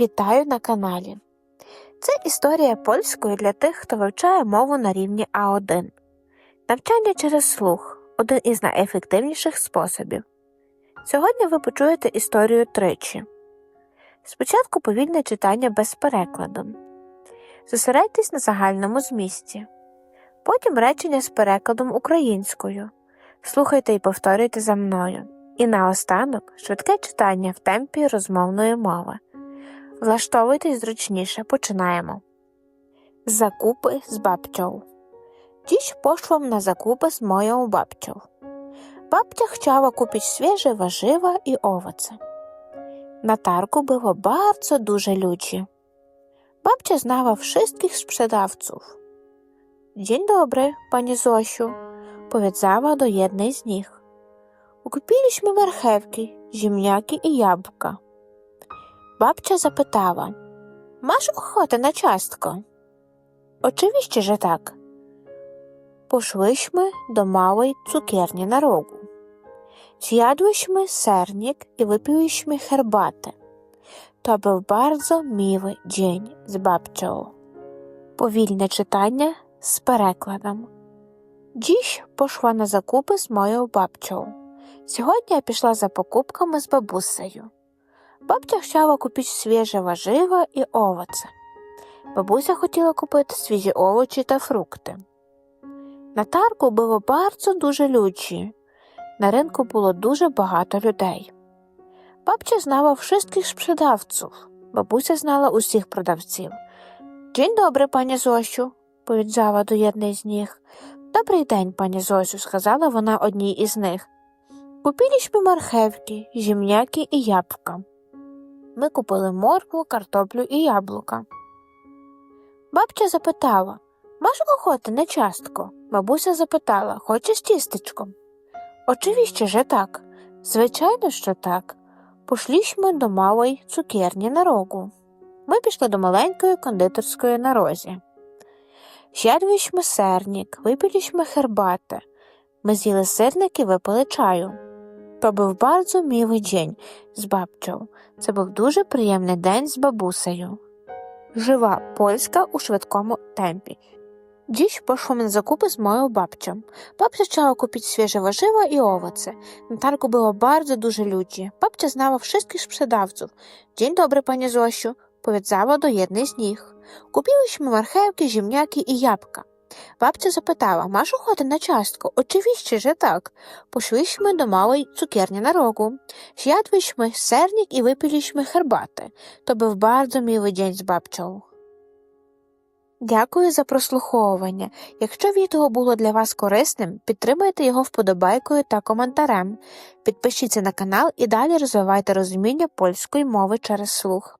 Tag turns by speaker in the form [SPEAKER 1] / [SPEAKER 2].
[SPEAKER 1] Вітаю на каналі. Це історія польської для тих, хто вивчає мову на рівні А1. Навчання через слух один із найефективніших способів. Сьогодні ви почуєте історію тричі. Спочатку повільне читання без перекладу. Зосередьтесь на загальному змісті. Потім речення з перекладом українською. Слухайте і повторюйте за мною. І наостанок швидке читання в темпі розмовної мови. Влаштовуйтесь зручніше, починаємо. Закупи з babcią. Dziś poszłam na zakupy z moją babcią. Babcia chciała kupić świeże warzywa i owoce. Na targu było bardzo dużo ludzi. Babcia znała wszystkich sprzedawców. Dzień dobry, pani Zosiu, powiedziała do jednej z nich. Kupiliśmy marchewki, ziemniaki i jabłka. Babcia zapytała: Masz ochotę na ciastko? Oczywiście, że tak. Poszłyśmy do małej cukierni na rogu. Zjadłyśmy sernik i wypiłyśmy herbatę. To był bardzo miły dzień z babcią. Powільне читання з перекладом. Dziś poszła na zakupy z moją babcią. Сьогодні я пішла за покупками з бабусею. Бабця хотіла купити свіже warzywa і овоці. Бабуся хотіла купити свіжі овочі та фрукти. На тарку було bardzo дуже ludzi. На ринку було дуже багато людей. Бабця знала wszystkich sprzedawców. Бабуся знала усіх продавців. Dzień dobry, пані Зосю, powiedziała до jednej з них. Добрий день, пані Зосю, сказала вона одній із них. Купілішми мархевки, зімняки і ябка. Ми купили моркву, картоплю і яблука. Бабця запитала Маш охоти на частку? Бабуся запитала Хочеш тістечко? Очевидно, же так. Звичайно, що так. Пошлішми до малої цукерні на рогу. Ми пішли до маленької кондитерської на розі. З'ядвішми сернік, випілішми хербати. Ми з'їли сирник і випили чаю. То був bardzo милий день з бабчою. Це був дуже приємний день з бабусею. Жива польська у швидкому темпі. Dziś poszłam na zakupy z moją babcią. Babcia chciała kupić świeże warzywa i owoce. Na targu było bardzo dużo ludzi. Babcia znała wszystkich sprzedawców. Dzień dobry, panie Zosiu, powiedziała do jednej z nich. Kupiłyśmy marchewki, ziemniaki i jabłka. Babcia zapytała, masz ochotę na ciastko? Oczywiście, że tak. Poszłyśmy do małej cukierni na rogu. Zjadłyśmy sernik i wypiliśmy herbatę. To був bardzo miły dzień з babcią. Дякую за прослуховування. Якщо відео було для вас корисним, підтримайте його вподобайкою та коментарем. Підпишіться на канал і далі розвивайте розуміння польської мови через слух.